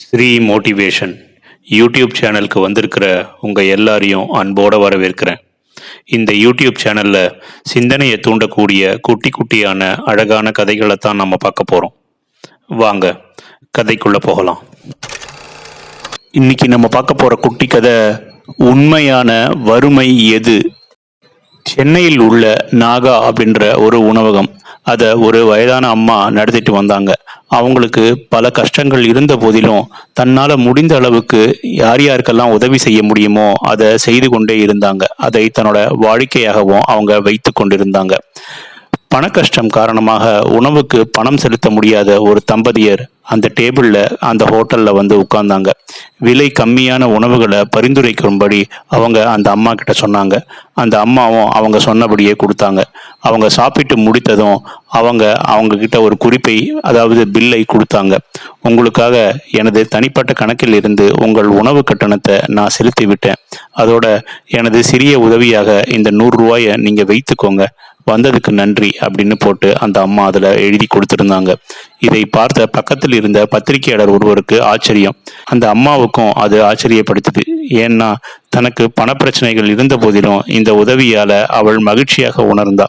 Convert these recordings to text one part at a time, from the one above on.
Sri motivation YouTube சேனலுக்கு வந்திருக்கிற உங்கள் எல்லாரையும் அன்போடு வரவேற்கிறேன். இந்த யூடியூப் சேனலில் சிந்தனையை தூண்டக்கூடிய குட்டி குட்டியான அழகான கதைகளை தான் நம்ம பார்க்க போகிறோம் வாங்க கதைக்குள்ளே போகலாம். இன்னைக்கு நம்ம பார்க்க போகிற குட்டி கதை உண்மையான வறுமை எது? சென்னையில் உள்ள நாகா அப்படின்ற ஒரு உணவகம் அதை ஒரு வயதான அம்மா நடத்திட்டு வந்தாங்க. அவங்களுக்கு பல கஷ்டங்கள் இருந்த போதிலும் தன்னால் முடிந்த அளவுக்கு யார் யாருக்கெல்லாம் உதவி செய்ய முடியுமோ அதை செய்து கொண்டே இருந்தாங்க. அதை தன்னோட வாழ்க்கையாகவும் அவங்க வைத்து கொண்டிருந்தாங்க. பண கஷ்டம் காரணமாக உணவுக்கு பணம் செலுத்த முடியாத ஒரு தம்பதியர் அந்த டேபிளில் அந்த ஹோட்டலில் வந்து உட்கார்ந்தாங்க. விலை கம்மியான உணவுகளை பரிந்துரைக்கும்படி அவங்க அந்த அம்மா கிட்ட சொன்னாங்க. அந்த அம்மாவும் அவங்க சொன்னபடியே கொடுத்தாங்க. அவங்க சாப்பிட்டு முடித்ததும் அவங்க அவங்க கிட்ட ஒரு குறிப்பை அதாவது பில்லை கொடுத்தாங்க. உங்களுக்காக எனது தனிப்பட்ட கணக்கில் இருந்து உங்கள் உணவு கட்டணத்தை நான் செலுத்தி விட்டேன் அதோட எனது சிறிய உதவியாக இந்த நூறு ரூபாயை நீங்கள் வைத்துக்கோங்க. வந்ததுக்கு நன்றி அப்படின்னு போட்டு அந்த அம்மா அதில் எழுதி கொடுத்துருந்தாங்க. இதை பார்த்த பக்கத்தில் இருந்த பத்திரிகையாளர் ஒருவருக்கு ஆச்சரியம். அந்த அம்மாவுக்கும் அது ஆச்சரியப்படுத்துது. ஏன்னா தனக்கு பணப்பிரச்சனைகள் இருந்த போதிலும் இந்த உதவியால அவள் மகிழ்ச்சியாக உணர்ந்தா.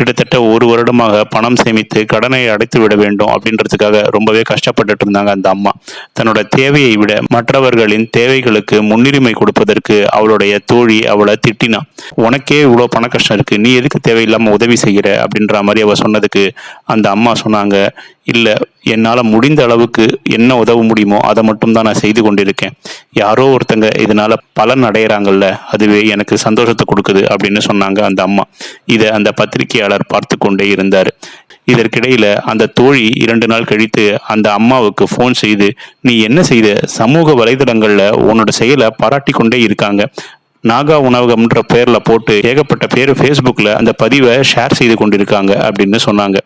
கிட்டத்தட்ட ஒரு வருடமாக பணம் சேமித்து கடனை அடைத்து விட வேண்டும் அப்படின்றதுக்காக ரொம்பவே கஷ்டப்பட்டுட்டு இருந்தாங்க அந்த அம்மா. தன்னோட தேவையை விட மற்றவர்களின் தேவைகளுக்கு முன்னுரிமை கொடுப்பதற்கு அவளுடைய தோழி அவளை திட்டினா உனக்கே இவ்வளோ பண கஷ்டம் இருக்கு நீ எதுக்கு தேவையில்லாம உதவி செய்கிற? அப்படின்ற மாதிரி அவ சொன்னதுக்கு அந்த அம்மா சொன்னாங்க இல்லை என்னால் முடிந்த அளவுக்கு என்ன உதவ முடியுமோ அதை மட்டும் தான் நான் செய்து கொண்டிருக்கேன். யாரோ ஒருத்தங்க இதனால பலன் அடையிறாங்கல்ல அதுவே எனக்கு சந்தோஷத்தை கொடுக்குது அப்படின்னு சொன்னாங்க அந்த அம்மா. இதை அந்த பத்திரிகையாளர் பார்த்து கொண்டே இருந்தார். இதற்கிடையில அந்த தோழி இரண்டு நாள் கழித்து அந்த அம்மாவுக்கு ஃபோன் செய்து நீ என்ன செய்த? சமூக வலைதளங்கள்ல உன்னோட செயலை பாராட்டி கொண்டே இருக்காங்க. நாகா உணவகம்ன்ற பேர்ல போட்டு ஏகப்பட்ட பேர் ஃபேஸ்புக்கில் அந்த பதிவை ஷேர் செய்து கொண்டிருக்காங்க அப்படின்னு சொன்னாங்க.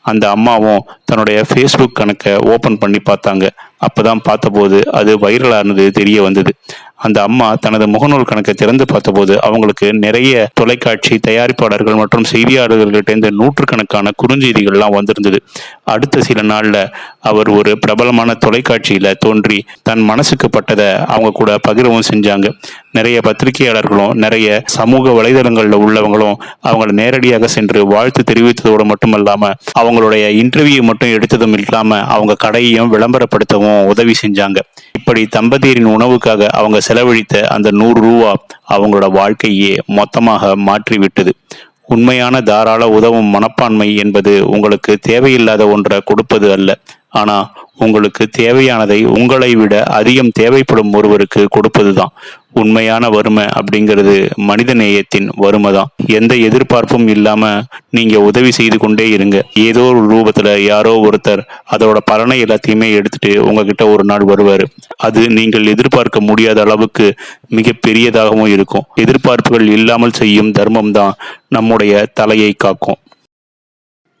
அந்த அம்மாவும் தன்னுடைய ஃபேஸ்புக் கணக்கை ஓப்பன் பண்ணி பார்த்தாங்க. அப்பதான் பார்த்தபோது அது வைரலானது தெரிய வந்தது. அந்த அம்மா தனது முகநூல் கணக்கை திறந்து பார்த்தபோது அவங்களுக்கு நிறைய தொலைக்காட்சி தயாரிப்பாளர்கள் மற்றும் செய்தியாளர்கள்கிட்ட நூற்றுக்கணக்கான குறுஞ்செய்திகள்லாம் வந்திருந்தது. அடுத்த சில நாளில் அவர் ஒரு பிரபலமான தொலைக்காட்சியில் தோன்றி தன் மனசுக்கு பட்டதை அவங்க கூட பகிரவும் செஞ்சாங்க. நிறைய பத்திரிகையாளர்களும் நிறைய சமூக வலைதளங்களில் உள்ளவங்களும் அவங்களை நேரடியாக சென்று வாழ்த்து தெரிவித்ததோடு மட்டுமல்லாம அவங்களுடைய இன்டர்வியூ மட்டும் எடுத்ததும் இல்லாமல் அவங்க கடையையும் விளம்பரப்படுத்தவும் உதவி செஞ்சாங்க. இப்படி தம்பதியரின் உணவுக்காக அவங்க செலவழித்த அந்த நூறு ரூபா அவங்களோட வாழ்க்கையே மொத்தமாக மாற்றிவிட்டது. உண்மையான தாராள உதவும் மனப்பான்மை என்பது உங்களுக்கு தேவையில்லாத ஒன்றை கொடுப்பது அல்ல. ஆனா உங்களுக்கு தேவையானதை உங்களை விட அதிகம் தேவைப்படும் ஒருவருக்கு கொடுப்பதுதான். உண்மையான வறுமை அப்படிங்கிறது மனித நேயத்தின் வறுமை தான் எந்த எதிர்பார்ப்பும் இல்லாம நீங்க உதவி செய்து கொண்டே இருங்க. ஏதோ ஒரு ரூபத்துல யாரோ ஒருத்தர் அதோட பலனை எல்லாத்தையுமே எடுத்துட்டு உங்ககிட்ட ஒரு நாள் வருவாரு. அது நீங்கள் எதிர்பார்க்க முடியாத அளவுக்கு மிக பெரியதாகவும் இருக்கும். எதிர்பார்ப்புகள் இல்லாமல் செய்யும் தர்மம் தான் நம்முடைய தலையை காக்கும்.